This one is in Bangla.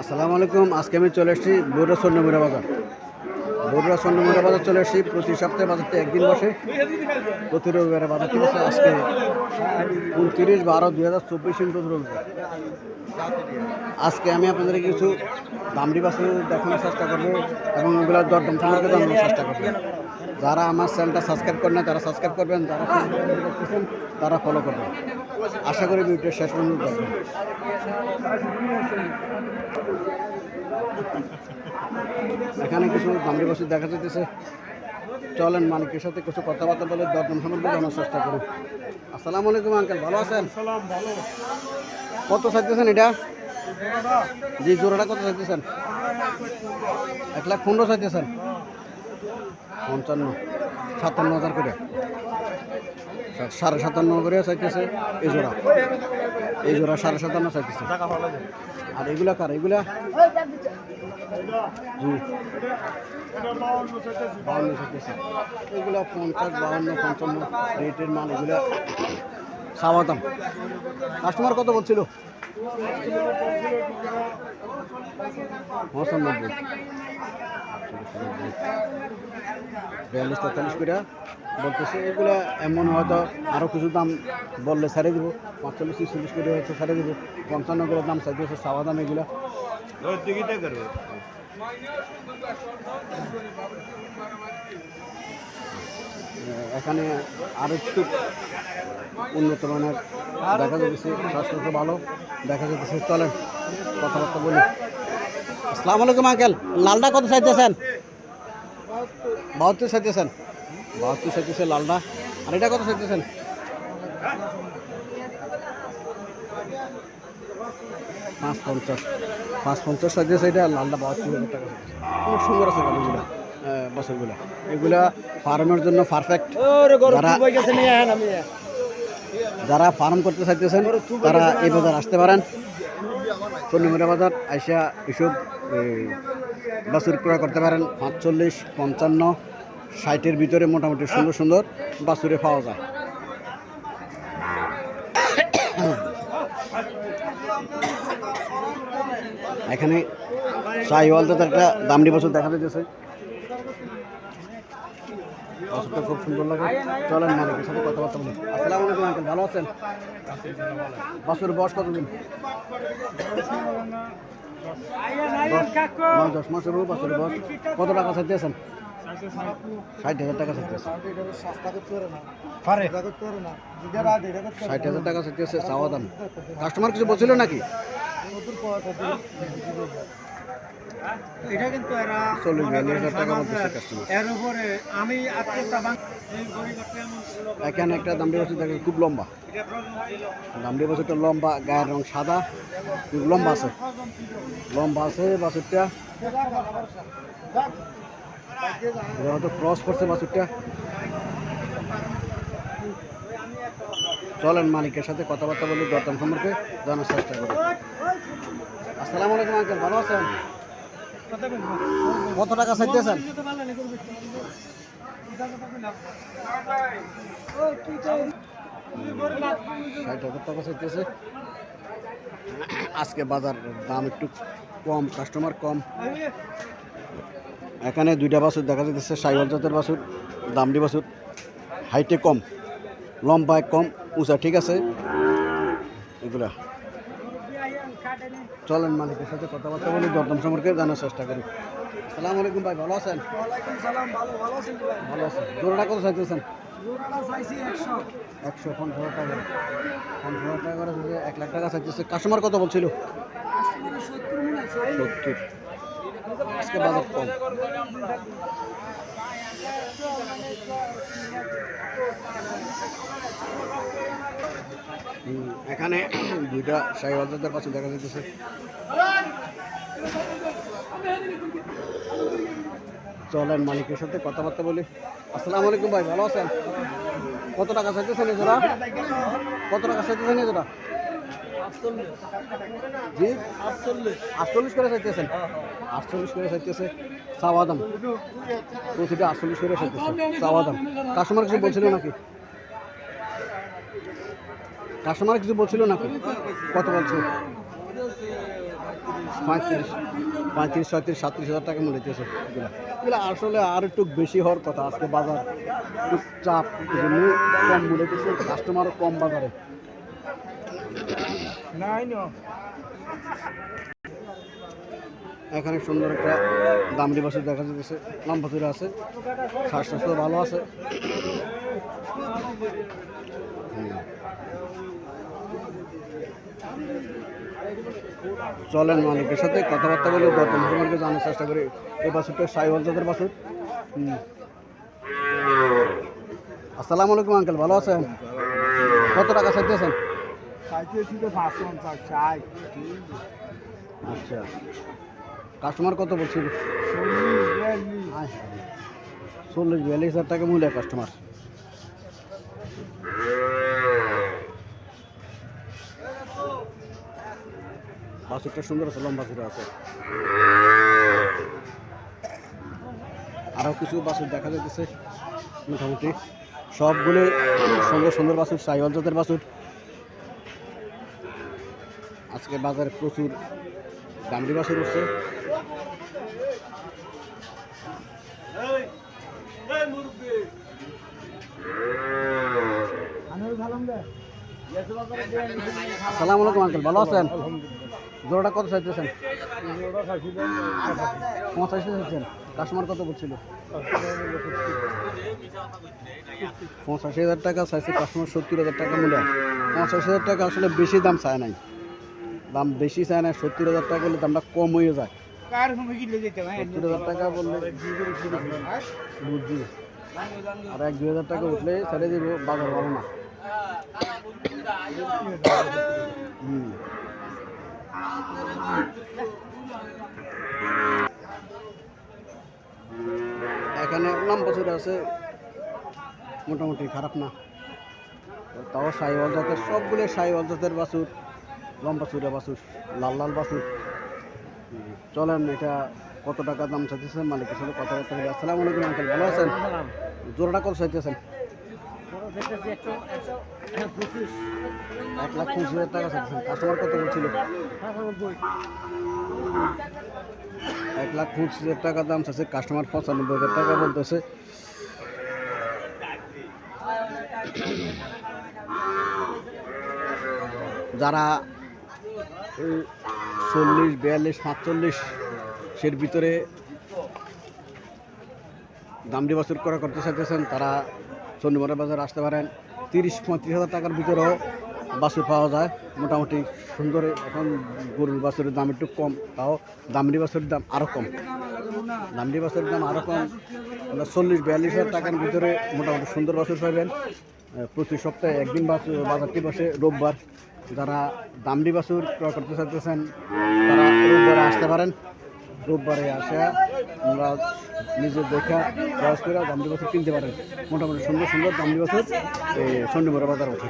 আসসালামু আলাইকুম। আজকে আমি চলে এসেছি বৌরা স্বর্ণমুড়া বাজার। বৌরা স্বর্ণমুড়া বাজার চলে এসেছি। প্রতি সপ্তাহে বাজারটা একদিন বসে। প্রতি রবিবারে বাজারটি বসে আজকে উনত্রিশ বারো দুই হাজার চব্বিশ প্রতি রবিবার। আজকে আমি আপনাদের কিছু দামড়ি বাসে দেখানোর চেষ্টা করব এবং ওগুলোর দরদাম সম্পর্কে জানানোর চেষ্টা করব। যারা আমার চ্যানেলটা সাবস্ক্রাইব করেন না তারা সাবস্ক্রাইব করবেন যারা দেখতেছেন তারা ফলো করবেন। আশা করি ভিডিওটা শেষ পর্যন্ত দেখবেন। এখানে কিছু দামড়ি বসে দেখা যেতেছে চলেন মালিকের সাথে কিছু কথাবার্তা বলে দরদাম সম্পর্কে জানার চেষ্টা করি। আসসালামু আলাইকুম আঙ্কেল ভালো আছেন? কত চাইতেছেন এটা? জি জোড়াটা কত চাইতেছেন? এক লাখ পনেরো চাইতেছেন। পঞ্চান্ন সাতান্ন হাজার করে। সাড়ে সাতান্ন করে চাইতেছে এই জোড়া। এই জোড়া সাড়ে সাতান্ন চাইতেছে। আর এগুলা কার? এগুলা? জি। বাউন্ন চাইতেছে। এগুলা পঞ্চাশ, বাউন্ন, পঞ্চান্ন রেটের মাল এগুলা। খাওয়া দাম কাস্টমার কত বলছিল? পঁচানব্বই। বিয়াল্লিশ তেতাল্লিশ করে বলতেছে, এগুলো এমন হয়তো আরও কিছু দাম বললে ছাড়ে দিব। পঁয়তাল্লিশ চল্লিশ করে হয়তো ছাড়ে দিব। পঞ্চান্ন করে দাম চাইতেছে চাওয়া দাম এগুলো। এখানে আরও একটু উন্নত মানের দেখা যাচ্ছে, স্বাস্থ্য ভালো দেখা যাচ্ছে। চলেন, কথাবার্তা বলি। আসসালামু আলাইকুম আঙ্কেল। লালটা কত চাইতেছেন? বাহাত্তর চাইতেছেন। বাহাত্তর চাইতেছে লালটা আর এটা কত চাইতেছেন? পাঁচ পঞ্চাশ পাঁচ পঞ্চাশ চাইতেছে এটা লালটা বাহাত্তর হাজার টাকা খুব সুন্দর আছে গাড়িগুলো বছরগুলো। এগুলা ফার্মের জন্য পারফেক্ট যারা যারা ফার্ম করতে চাইতেছেন তারা এই বাজার আসতে পারেন। পূর্ণিমারা বাজার আইসা এসব বাছুর ক্রয় করতে পারেন পাঁচচল্লিশ, পঞ্চান্ন, ষাটের ভিতরে মোটামুটি সুন্দর সুন্দর বাছুরে পাওয়া যায়। এখানে শাহিওয়ালতে তো একটা দামড়ি বছর দেখা যাচ্ছে খুব সুন্দর লাগে। চলেন মালিকের সাথে কথাবার্তা বলি। আসসালামু আলাইকুম আঙ্কেল, ভালো আছেন? বাছুর বয়স কতদিন? নয় দশ মাসের কত টাকা চাইতেছেন ষাট হাজার টাকা চাইতেছে ষাট হাজার টাকা চাইতেছে চাওয়া দাম। কাস্টমার কিছু বলছিল নাকি? এটা কিন্তু এরা চল্লিশ হাজার টাকা বলতেছে কাস্টমার এর উপরে আমি আত্মীয়তা এখানে একটা দামড়ি বছর দেখে খুব লম্বা। দামড়ি বছরটা লম্বা, গায়ের রং সাদা, খুব লম্বা আছে। লম্বা আছে বাছুরটা। এটা হয়তো ক্রস করছে বাছুরটা। চলেন মালিকের সাথে কথাবার্তা বলে দরদাম সম্পর্কে জানার চেষ্টা করি। আসসালামু আলাইকুম, আঙ্কেল, ভালো আছেন? কত টাকা চাইতেছেন? আজকে বাজার দাম একটু কম কাস্টমার কম। এখানে দুইটা বাছুর দেখা যাচ্ছে সাইওয়াল জাতের বাছুর, দামড়ি বাছুর। হাইটে কম, লম্বায় কম, উঁচা, ঠিক আছে? এগুলা। চলেন মালিকের সাথে কথাবার্তা বলি দরদাম সম্পর্কে জানার চেষ্টা করি। সালাম আলাইকুম ভাই ভালো আছেন? ভালো আছেন ভালো আছেন। জোড়াটা কত চাইতেছেন? জোড়াটা চাইছি 100 একশো পঞ্চাশ টাকা। পঞ্চাশ টাকা করে এক লাখ টাকা চাইতেছে কাস্টমার কত বলছিল? 70 সত্তর। আজকে বাজার কম। এখানে দুইটা সাড়ে হাজার পাশে দেখা যাইতেছে। চলেন মালিকের সাথে কথাবার্তা বলি। আসসালামু আলাইকুম ভাই, ভালো আছেন? কত টাকা চাইতেছেন এজোড়া কত টাকা চাইতেছেন এজোড়া জি। আটচল্লিশ করে চাইতেছেন আটচল্লিশ করে চাইতেছে চাওয়া দাম। আটচল্লিশ করে চাইতেছে চাওয়া দাম। কাস্টমার কিছু বলছিল নাকি? কাস্টমার কিছু বলছিল নাকি? কত বলছে? পঁয়ত্রিশ পঁয়ত্রিশ, ছয়ত্রিশ, সাতত্রিশ হাজার টাকা মূল্য দিতেছে এগুলা আসলে আর একটু বেশি হওয়ার কথা। আজকে বাজার একটু চাপ কম মূল্য দিচ্ছে কাস্টমারও কম বাজারে। এখানে সুন্দর একটা দামড়ি বাসু দেখা যাচ্ছে লম্বা আছে। স্বাস্থ্য ভালো আছে। চলেন মালিকের সাথে কথাবার্তা বলে দরদাম সম্পর্কে জানার চেষ্টা করি। এই বাসুরটা সাইওয়াল জাতের বাসুর। আসসালামু আলাইকুম, আঙ্কেল। ভালো আছেন? কত টাকা চাইতেছেন? ছিল আচ্ছা। কাস্টমার কত বলছিল চল্লিশ বিয়াল্লিশ। হাজার টাকা মূল্য কাস্টমার বাছুরটা সুন্দর আছে, লম্বা চূড়া আছে। আরও কিছু বাছুর দেখা যাচ্ছে মোটামুটি। সবগুলো সুন্দর সুন্দর বাছুর, সাইওয়াল জাতের বাছুর। আজকে বাজারে প্রচুর দামড়ি বাছুর উঠছে। সালাম আলাইকুম, আঙ্কেল। ভালো আছেন? জোড়াটা কত চাইতেছেন পঁচাশি কাস্টমার কত বলছিল? পঁচাশি হাজার টাকা চাইছে কাস্টমার সত্তর হাজার টাকা মূল্য। পঁচাশি হাজার টাকা আসলে বেশি দাম চায় নাই। দাম বেশি চায় না সত্তর হাজার টাকা হলে দামটা কম হয়ে যায়। সত্তর হাজার টাকা বললে বুঝছি আর এক দুই হাজার টাকা উঠলে ছেড়ে দিব বাজার ভালো না। হুম। এখানে নাম চূড়া আছে মোটামুটি খারাপ না। তাও সাইওয়াল জাতের সবগুলো সাইওয়াল জাতের বাছুর। লম্বা চূড়া বাছুর লাল লাল হুম, চলেন এটা কত টাকা দাম চাইতেছেন মালিকের সাথে কথাবার্তা বলি আসসালামু আলাইকুম আঙ্কেল ভালো আছেন? জোড়াটা কত চাইতেছেন? এক লাখ পঁচিশ হাজার টাকা চাইতেছেন। কাস্টমার কত বলছিল? এক লাখ পঁচিশ হাজার টাকা দাম চাইছে কাস্টমার পঁচানব্বই হাজার টাকা বলতেছে। যারা চল্লিশ, বিয়াল্লিশ পাঁচচল্লিশ সের ভিতরে দামডি বছর করা করতে চাইতেছেন, তারা চন্ডীমরা বাজার আসতে পারেন। তিরিশ, পঁয়ত্রিশ হাজার টাকার ভিতরেও বাছুর পাওয়া যায়। মোটামুটি সুন্দর, এখন গরুর বাছুরের দাম একটু কম, তাও দামড়ি বাছুরের দাম আরও কম। দামড়ি বাছুরের দাম আরও কম। চল্লিশ, বিয়াল্লিশ হাজার টাকার ভিতরে মোটামুটি সুন্দর বাছুর পাবেন প্রতি সপ্তাহে একদিন বাজারটি বসে রোববার যারা দামড়ি বাসুর ক্রয় করতে চাইতেছেন, তারা রোববারে আসতে পারেন। রোববারে আসে, আমরা নিজে দেখা ক্রস করে দামড়ি বাসুর কিনতে পারেন। মোটামুটি সুন্দর সুন্দর দামড়ি বাসুর এই চন্ডীমরা বাজার ওঠে